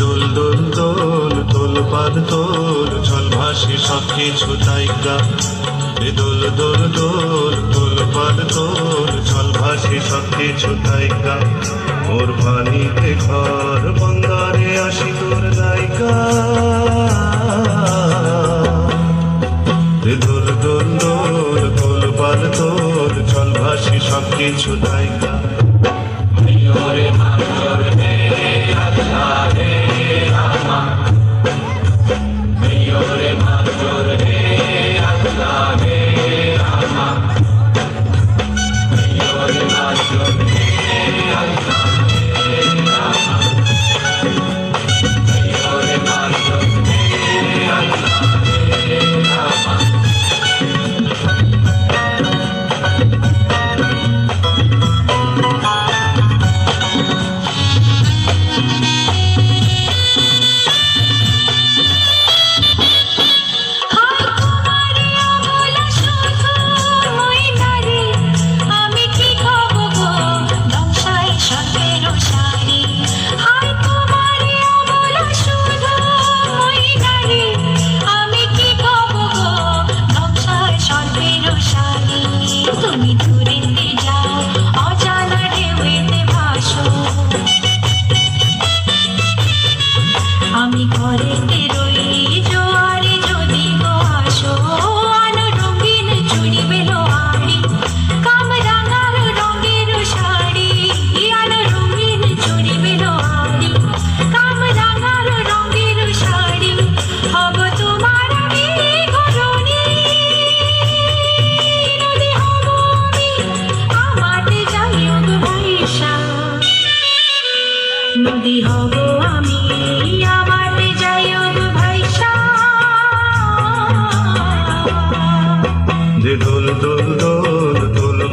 দোল দোল দোল দোল পাদ দোল জল ভাসি সব কিছু তাইকা দোল দোল দোল দোল পাদ দোল জল ভাসি সব কিছু তাইকা ওর পানিতে ঘর বন্ধ should I die?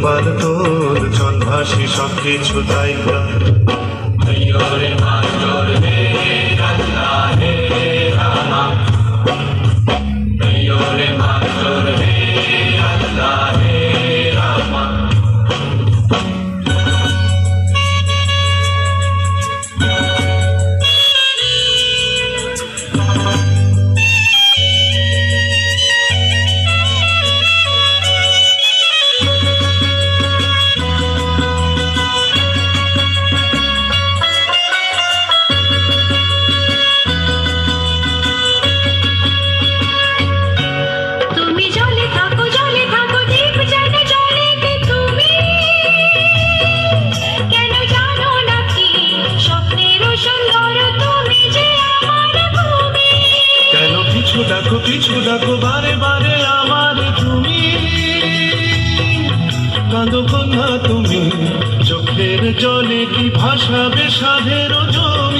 পার তোর চন্দ্রাসী সব কিছু তাই ভাইয়রে তুমি চোখের জলে কি ভাসাবে সাধের জল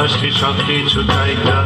হাসি সব কিছু চাইকা